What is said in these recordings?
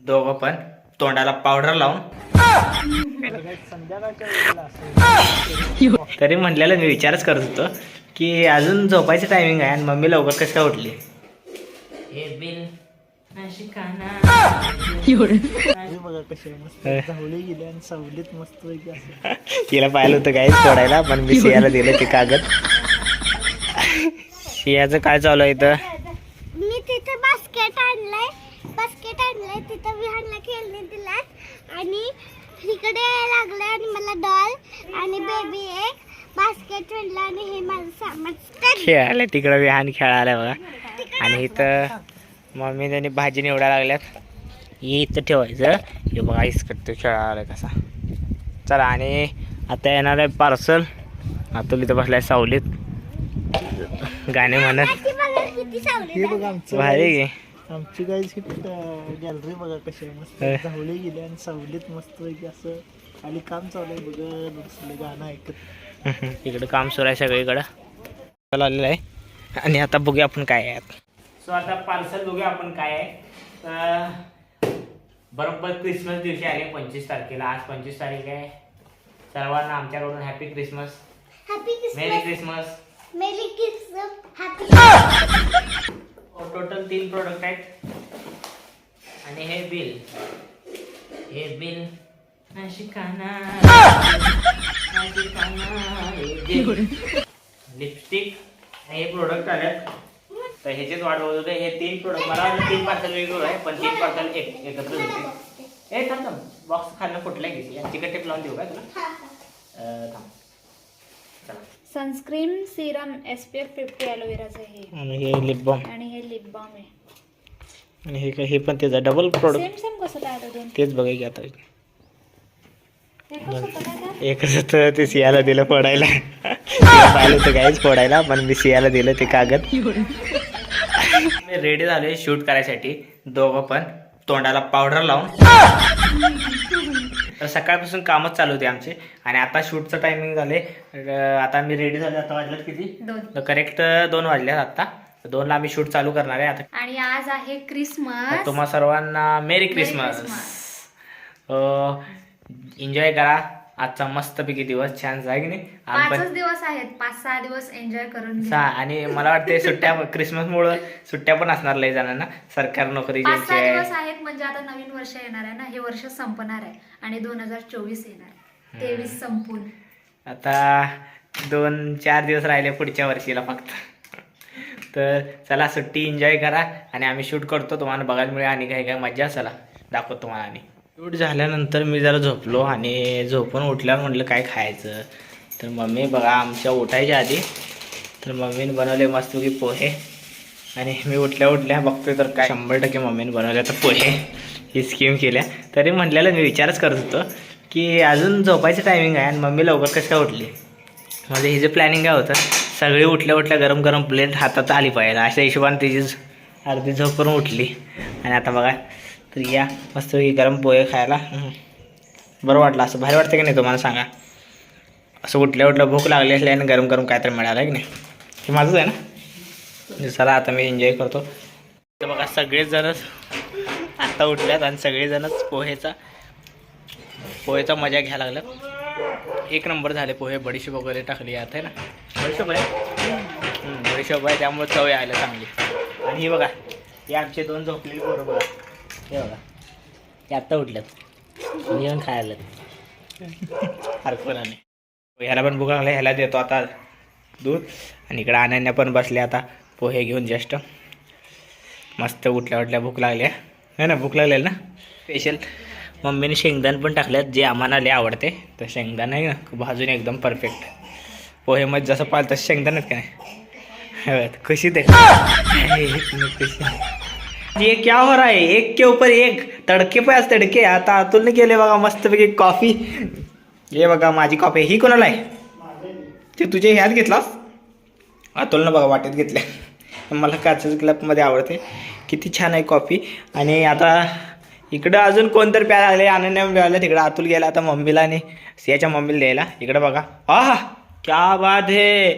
दोघं पण तोंडाला पावडर लावून. तरी म्हटलेलं मी विचारच करत होतो की अजून झोपायचं टायमिंग आहे आणि मम्मी लवकर कसं काय उठली? हे बिल हे बघा कसे मस्त धावले गेले आणि सावलीत मस्त पैकी असं तिला पाहिलं होतं काहीच सोडायला पण मी सियाला दिलं ते कागद. सियाचं काय चालू आहे इथं? मी तिथे बास्केट आणलंय. बास्केट आणलंय. तिथं विहानला खेळणे दिलाय आणि इकडे लागलंय आणि मला डॉल आणि बेबी एक. बास्केट आणलं आणि हे माझं सामान खेळायला तिकडं विहान खेळायला बघा. आणि इथं मम्मी त्यांनी भाजी निवडायला लागल्यात. हे इथं ठेवायचं. हे बघा आईस करतो खेळायला कसा. चला आणि आता येणार आहे पार्सल आता इथं बसलाय सावलीत. गाणे म्हणत. ती बघा किती सावली हे बघा आमचं भारी आहे आमची गाईच गॅलरी बघा कशी आहे. मस्त. धावले गेले आणि सावलीत मस्त पैकी असं खाली काम चालू आहे बघत बसले गाणं ऐकत. इकडं काम सुरू आहे सगळीकडं. चला आलेलं आहे. आणि आता बघूया आपण काय आहे. सो आता पार्सल बघूया आपण काय आहे. बरोबर क्रिसमस दिवशी आले पंचवीस तारखेला. आज पंचवीस तारीख आहे. सर्वांना आमच्याकडून happy Christmas happy merry Christmas merry total तीन प्रोडक्ट आहेत. आणि हे बिल. हे बिल. हे लिपस्टिक हे प्रोडक्ट आल्यात तर ह्याचीच बघत होते हे तीन प्रोडक्ट मला तीन पार्सल वेगवेगळं आहे पण तीन पार्सल एक एकत्र होते. ए थांब थांब. बॉक्स खाल्लं घेते आणि चिकट टेप लावून देऊ का तुला? थांब. Sunscreen serum S P F fifty ॲलोवेराचं हे. आणि हे लिप बाम आणि हे लिप बाम आहे. आणि हे काय हे पण त्याचं डबल प्रोडक्ट सेम सेम कसं काय आलं दोन? तेच बघा की आता. एकच होतं? एकच होतं? ते सियाला दिलं फोडायला. तिला पाहिलं होतं काहीच फोडायला पण मी सियाला दिलं ते कागद. मी रेडी झालोय शूट करायसाठी. दोघं पण तोंडाला पावडर लावून. तर सकाळपासून कामच चालू होते आमचे. आणि आता शूटचं टायमिंग झाले आता मी रेडी झाले आता वाजल्यात किती? दोन. करेक्ट दोन वाजल्यात आता. दोनला आम्ही शूट चालू करणार आहे. आता आणि आज आहे क्रिसमस तुम्हा सर्वांना मेरी क्रिसमस एन्जॉय करा. आजचा मस्तपैकी दिवस छान जाय की नाही? पण पाचच दिवस आहेत. पाच सहा दिवस एन्जॉय करून घ्या. सहा. आणि मला वाटते सुट्ट्या क्रिसमस मुळे सुट्ट्या पण असणार लय जणांना. सरकार नोकरी पाच ज्यांची सहा आहे. दिवस आहेत म्हणजे आता नवीन वर्ष येणार आहे ना? हे वर्ष संपणार आहे. आणि दोन हजार चोवीस येणार आहे. तेवीस संपून. आता दोन चार दिवस राहिले पुढच्या वर्षीला फक्त. तर चला सुट्टी एन्जॉय करा. आणि आम्ही शूट करतो तुम्हाला. बघायला मिळेल. आणि काही काय मजा चला. दाखवतो तुम्हाला आणि शूट झाल्यानंतर मी जरा झोपलो आणि झोपून उठल्यावर म्हटलं काय खायचं? तर मम्मी बघा आमच्या उठायच्या आधी तर मम्मीने बनवले मस्तपैकी पोहे. आणि मी उठल्या उठल्या बघतोय तर काय शंभर टक्के मम्मीने बनवल्या तर पोहे. ही स्कीम केल्या. तरी म्हटलेलं मी विचारच करत होतो की अजून झोपायचं टायमिंग आहे आणि मम्मी लवकर कसं काय उठली? म्हणजे हिचं प्लॅनिंग काय होतं सगळी उठल्या उठल्या गरम गरम प्लेट हातात आली पाहिजे. अशा हिशोबाने तिची अर्धी झोप करून उठली. आणि आता बघा तर या. मस्त गरम पोहे खायला. बरं वाटलं असं. भारी वाटतं की नाही तुम्हाला सांगा? असं उठल्या उठल्या भूक लागली असली आणि गरम गरम काहीतरी मिळालं आहे की नाही? हे माझंच आहे ना? म्हणजे चला आता मी एन्जॉय करतो. तर बघा सगळेजणच आत्ता उठल्यात आणि सगळेजणच पोहेचा पोहेचा मजा घ्यायला लागल्यात. एक नंबर झाले पोहे. बडीशेप वगैरे टाकली आता आहे ना? बडीशेप आहे? बडीशेप आहे. त्यामुळे चव यायला चांगली. आणि ही बघा हे आमचे दोन झोपलेली पोरं बघा. हे बघा. ते आत्ता उठल्यात आणि येऊन खायला. हरकत ह्याला पण भूक लागला ह्याला देतो आता दूध. आणि इकडं अनन्या पण बसले आता. पोहे घेऊन जस्ट मस्त उठल्या उठल्या भूक लागल्या है ना भूक लागलेली ना? स्पेशल मम्मीने शेंगदाण पण टाकल्यात जे आम्हाला लय आवडते. तर शेंगदाण आहे ना भाजून एकदम परफेक्ट पोहेमध्ये जसं पाहिलं तसं शेंगदाण आहेत का नाही? कशी बघ, खुशी. ये क्या हो रहा है एक के ऊपर एक. तडके पे आज तडके. आता अतुलने केले बघा मस्तपैकी कॉफी. ये बघा माझी कॉफी ही कोणाला आहे? ते तुझे ह्यात घेतलास? अतुलनं बघा वाटेत घेतल्या. मला काचेच क्लबमध्ये आवडते. किती छान आहे कॉफी. आणि आता इकडं अजून कोणतरी प्यायला आले? अनन्या प्यायला तिकडं अतुल गेला. आता मम्मीला आणि सियाच्या मम्मीला द्यायला. इकडं बघा. आहा! क्या बात है!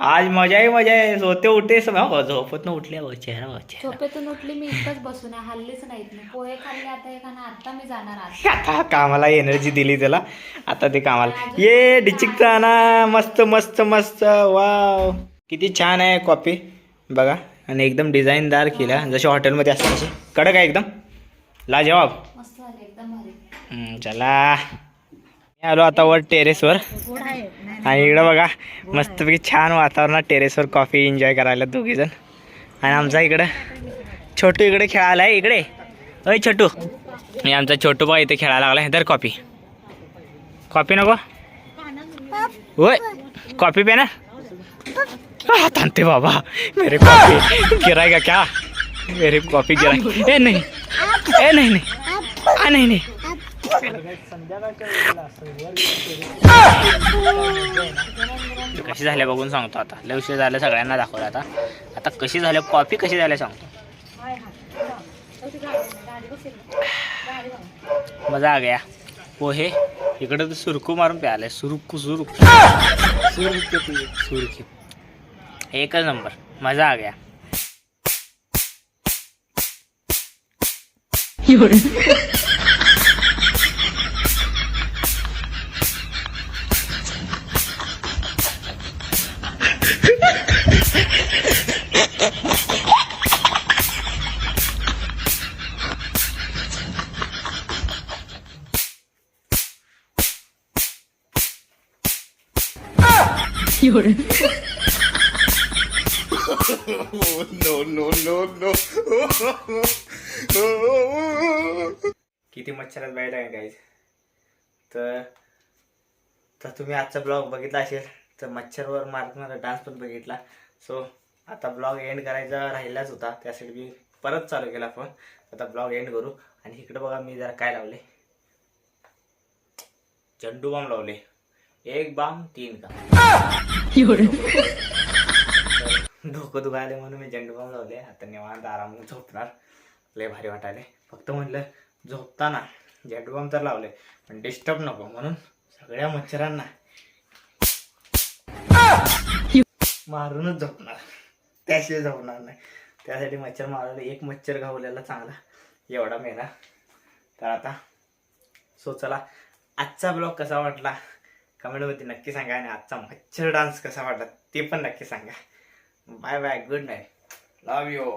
आज मजा आहे मजा आहे. होते उठे सम- हो, झोपत न उठले हो, चेहरा हो, चेहरा. झोपेतून उठली मी इथंच बसून आहे. हल्लीच नाहीत मी पोहे खाल्ले आता हे खाणं आता मी जाणार आज. आता कामाला एनर्जी दिली त्याला. आता ते कामाला. ये डिचिकचा ना मस्त मस्त मस्त. वाव. किती छान आहे कॉफी बघा. आणि एकदम डिझाईनदार केल्या. जशी हॉटेलमध्ये असते तशी. कडक आहे एकदम. लाजवाब मस्त झाले एकदम भारी. हम्म, चला. मी आलो आता वर टेरेसवर आणि इकडं बघा मस्तपैकी छान वातावरणात टेरेसवर कॉफी एन्जॉय करायला दोघीजण. आणि आमचा इकडं छोटू इकडे खेळायला आहे इकडे. अय छोटू. आणि आमचा छोटू बघा इथे खेळायला लागला तर कॉफी कॉफी नको? होय कॉफी पे ना? आ, बाबा मेरे कॉफी का क्या? मेरी कॉफी गिराय. ए नाही. ए नाही नाही नाही. कशी झाल्या बघून सांगतो आता. लय उशीर झालं सगळ्यांना दाखवलं आता. आता कशी झाल्या कॉफी कशी झाल्या सांगतो. मजा आ गया. पोहे इकडे तर सुरकू मारून प्यायलाय. सुरुकू सुरुक. सुरकी. एकच नंबर. मजा आ गया. किती मच्छरात बाहेर आहे गाईज तर तर तुम्ही आजचा ब्लॉग बघितला असेल तर मच्छरवर मारणारा डान्स पण बघितला. सो आता ब्लॉग एंड करायचा राहिलाच होता. त्यासाठी मी परत चालू केला फोन आता ब्लॉग एंड करू. आणि इकडे बघा मी जरा काय लावले. झंडू बॉम्ब लावले. एक बाम तीन का? डोकं दुखायले म्हणून मी झेंडू बाम लावले. आता निवांत आराम झोपणार. लय भारी वाटायले फक्त म्हटलं झोपताना झेंडू बाम तर लावले पण डिस्टर्ब नको म्हणून सगळ्या मच्छरांना मारूनच झोपणार. त्याशिवाय झोपणार नाही. त्यासाठी मच्छर मारायला एक मच्छर घावलेला चांगला. एवढा मेला तर आता सो चला आजचा ब्लॉग कसा वाटला? कमेंटमध्ये नक्की सांगा आणि आजचा मच्छर डान्स कसा वाटला ते पण नक्की सांगा. Bye bye good night. Love you